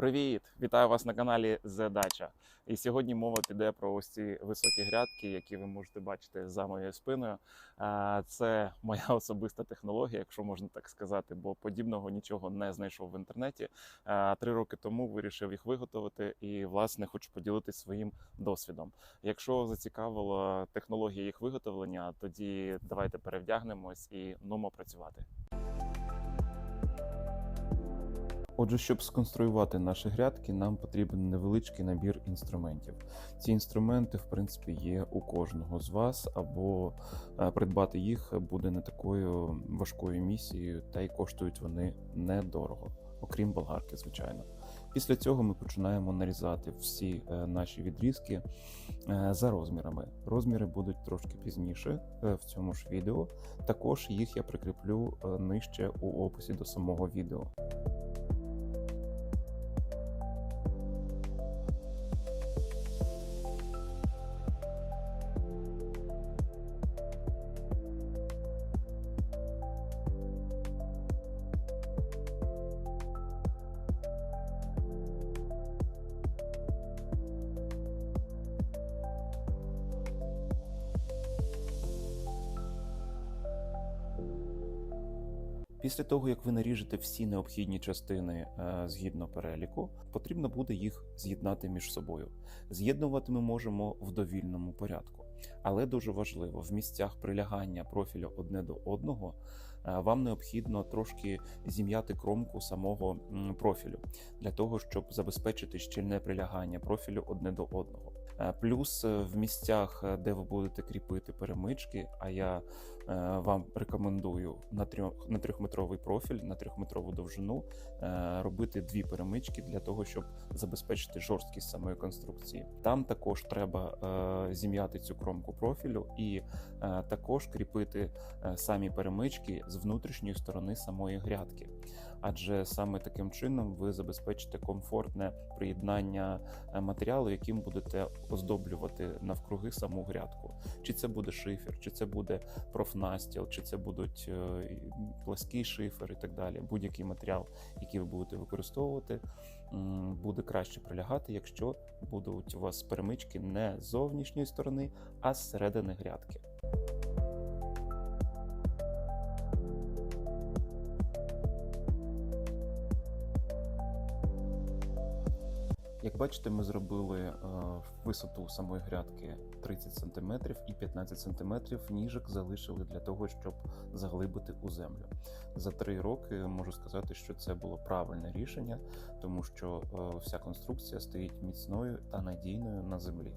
Привіт! Вітаю вас на каналі Зедача. І сьогодні мова піде про ось ці високі грядки, які ви можете бачити за моєю спиною. Це моя особиста технологія, якщо можна так сказати, бо подібного нічого не знайшов в інтернеті. Три роки тому вирішив їх виготовити і, власне, хочу поділитися своїм досвідом. Якщо зацікавила технологія їх виготовлення, тоді давайте перевдягнемось і нумо працювати. Отже, щоб сконструювати наші грядки, нам потрібен невеличкий набір інструментів. Ці інструменти, в принципі, є у кожного з вас, або е, придбати їх буде не такою важкою місією, та й коштують вони недорого, окрім болгарки, звичайно. Після цього ми починаємо нарізати всі е, наші відрізки е, за розмірами. Розміри будуть трошки пізніше в цьому ж відео. Також їх я прикріплю нижче у описі до самого відео. Після того, як ви наріжете всі необхідні частини е, згідно переліку, потрібно буде їх з'єднати між собою. З'єднувати ми можемо в довільному порядку, але дуже важливо в місцях прилягання профілю одне до одного. е, Вам необхідно трошки зім'яти кромку самого профілю для того, щоб забезпечити щільне прилягання профілю одне до одного. Е, Плюс в місцях, де ви будете кріпити перемички, а я вам рекомендую на трьох на трьохметровий профіль, на трьохметрову довжину е, робити дві перемички для того, щоб забезпечити жорсткість самої конструкції. Там також треба е, зім'яти цю кромку профілю і е, також кріпити е, самі перемички з внутрішньої сторони самої грядки, адже саме таким чином ви забезпечите комфортне приєднання е, матеріалу, яким будете оздоблювати навкруги саму грядку. Чи це буде шифер, чи це буде профнастіл, чи це будуть е, плаский шифер і так далі. Будь-який матеріал, який ви будете використовувати, буде краще прилягати, якщо будуть у вас перемички не з зовнішньої сторони, а з середини грядки. Як бачите, ми зробили е, висоту самої грядки 30 см і 15 см ніжок залишили для того, щоб заглибити у землю. За три роки можу сказати, що це було правильне рішення, тому що е, вся конструкція стоїть міцною та надійною на землі.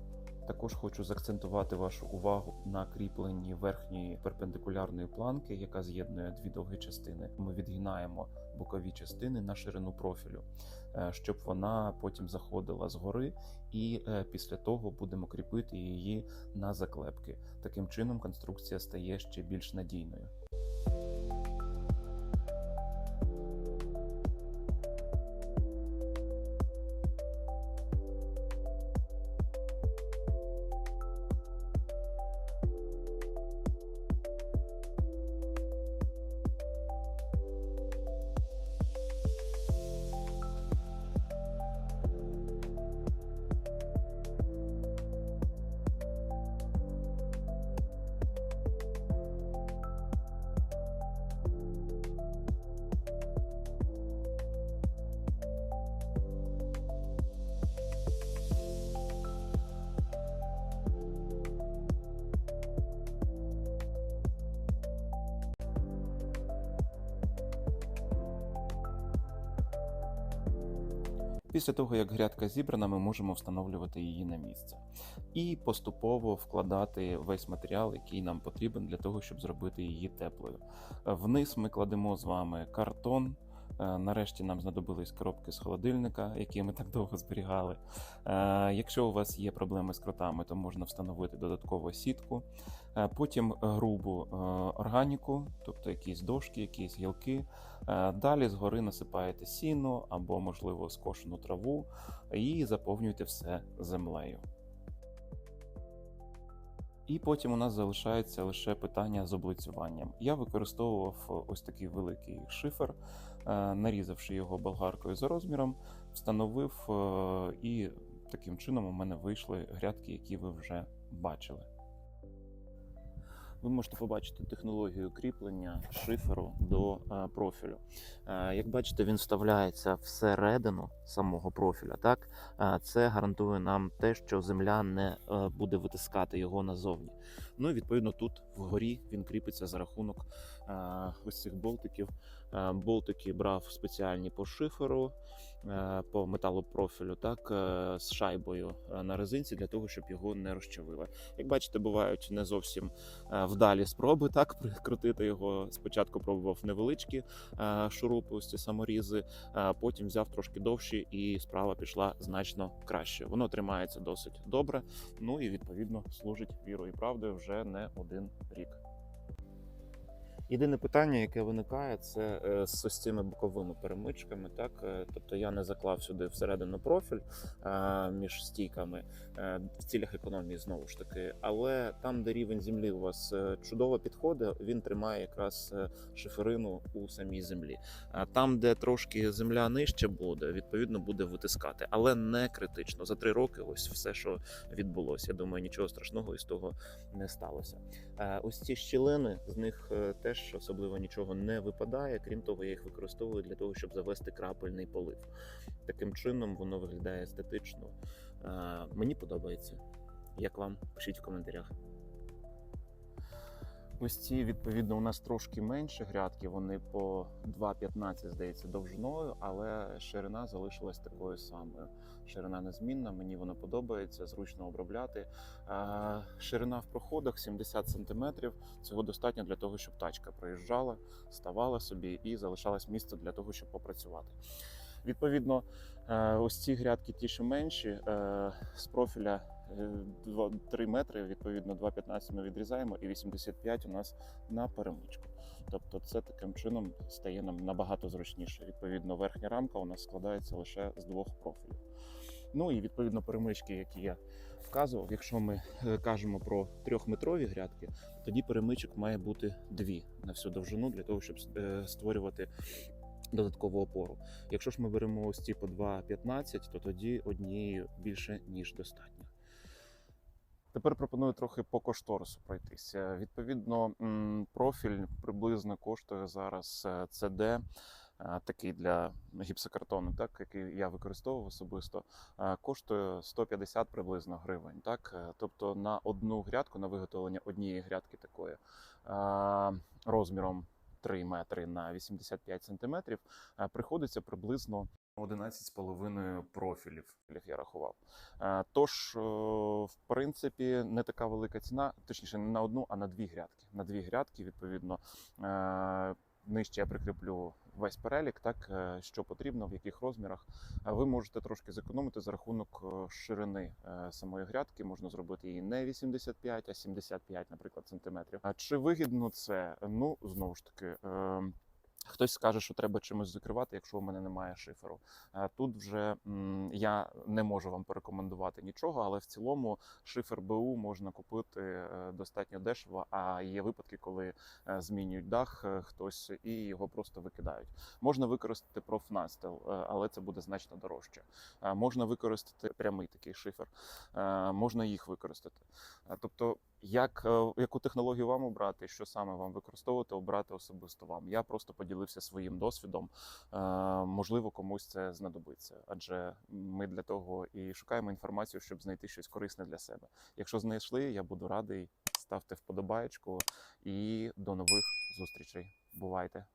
Також хочу заакцентувати вашу увагу на кріпленні верхньої перпендикулярної планки, яка з'єднує дві довгі частини. Ми відгинаємо бокові частини на ширину профілю, е, щоб вона потім заходила згори, і е, після того будемо кріпити її на заклепки. Таким чином конструкція стає ще більш надійною. Після того, як грядка зібрана, ми можемо встановлювати її на місце і поступово вкладати весь матеріал, який нам потрібен для того, щоб зробити її теплою. Вниз ми кладемо з вами картон. Е, Нарешті нам знадобились коробки з холодильника, які ми так довго зберігали. Е, Якщо у вас є проблеми з кротами, то можна встановити додаткову сітку. Е, Потім грубу органіку, тобто якісь дошки, якісь гілки. Далі згори насипаєте сіно або, можливо, скошену траву і заповнюєте все землею. І потім у нас залишається лише питання з облицюванням. Я використовував ось такий великий шифер. Е, нарізавши його болгаркою за розміром, встановив е, і таким чином у мене вийшли грядки, які ви вже бачили. Ви можете побачити технологію кріплення шиферу до е, профілю. Е, Як бачите, він вставляється всередину самого профіля. Так Е, це гарантує нам те, що земля не буде витискати його назовні. Ну і відповідно тут вгорі він кріпиться за рахунок ось цих болтиків. Болтики брав спеціальні по шиферу, по металопрофілю, так е, з шайбою е, на резинці для того, щоб його не розчавило. Як бачите, бувають не зовсім е, вдалі спроби так прикрутити його. Спочатку пробував невеличкі е, шурупи, ось ці саморізи, потім взяв трошки довші, і справа пішла значно краще. Воно тримається досить добре. Ну і відповідно служить вірою і правдою вже не один рік. Єдине питання, яке виникає, це е, з ось цими боковими перемичками. Так, Е, тобто я не заклав сюди всередину профіль е, між стійками в цілях економії знову ж таки. Але там, де рівень землі у вас чудово підходить, він тримає якраз шиферину у самій землі. А там, де трошки земля нижче буде, відповідно буде витискати, але не критично. За три роки, ось все, що відбулося. Я думаю, нічого страшного із того не сталося. Е, Ось ці щілини, з них е, теж особливо нічого не випадає. Крім того, я їх використовую для того, щоб завести крапельний полив. Таким чином воно виглядає естетично. Е, Мені подобається. Як вам? Пишіть в коментарях. Ось ці, відповідно, у нас трошки менше грядки, вони по 2,15, здається, довжиною, але ширина залишилась такою самою. Ширина незмінна, мені вона подобається, зручно обробляти. Ширина в проходах 70 см. Цього достатньо для того, щоб тачка проїжджала, ставала собі і залишалось місце для того, щоб попрацювати. Відповідно, е, ось ці грядки ті, що менші, е, з профіля 3 метри, відповідно, 2,15 ми відрізаємо, і 85 у нас на перемичку. Тобто, це таким чином стає нам набагато зручніше. Відповідно, верхня рамка у нас складається лише з двох профілів. Ну і відповідно перемички, які я вказував. Якщо ми е, кажемо про трьохметрові грядки, тоді перемичок має бути дві на всю довжину для того, щоб е, створювати додаткову опору. Якщо ж ми беремо ось ці по 2,15, то тоді однієї більше ніж достатньо. Тепер пропоную трохи по кошторису пройтися. Відповідно, профіль приблизно коштує зараз е, CD, е, такий для гіпсокартону, так який я використовував особисто, е, коштує 150 приблизно гривень. Так, Е, тобто на одну грядку, на виготовлення однієї грядки такої е, розміром 3 метри на 85 сантиметрів, е, приходиться приблизно 11,5 профілів, я рахував. Е, Тож, е, в принципі, не така велика ціна, точніше, не на одну, а на дві грядки. На дві грядки, відповідно, е, нижче я прикріплю весь перелік, так що потрібно, в яких розмірах. Ви можете трошки зекономити за рахунок ширини самої грядки. Можна зробити її не 85, а 75, наприклад, сантиметрів. А чи вигідно це? Ну знову ж таки. Хтось скаже, що треба чимось закривати, якщо у мене немає шиферу. Е, Тут вже я не можу вам порекомендувати нічого, але в цілому шифер БУ можна купити е, достатньо дешево. А є випадки, коли е, змінюють дах хтось і його просто викидають. Можна використати профнастил, але це буде значно дорожче. Можна використати прямий такий шифер, можна їх використати. Тобто, як, е, яку технологію вам обрати, що саме вам використовувати, обрати особисто вам. Я просто поділився своїм досвідом. Е, Можливо, комусь це знадобиться, адже ми для того і шукаємо інформацію, щоб знайти щось корисне для себе. Якщо знайшли, я буду радий. Ставте вподобаєчку і до нових зустрічей. Бувайте!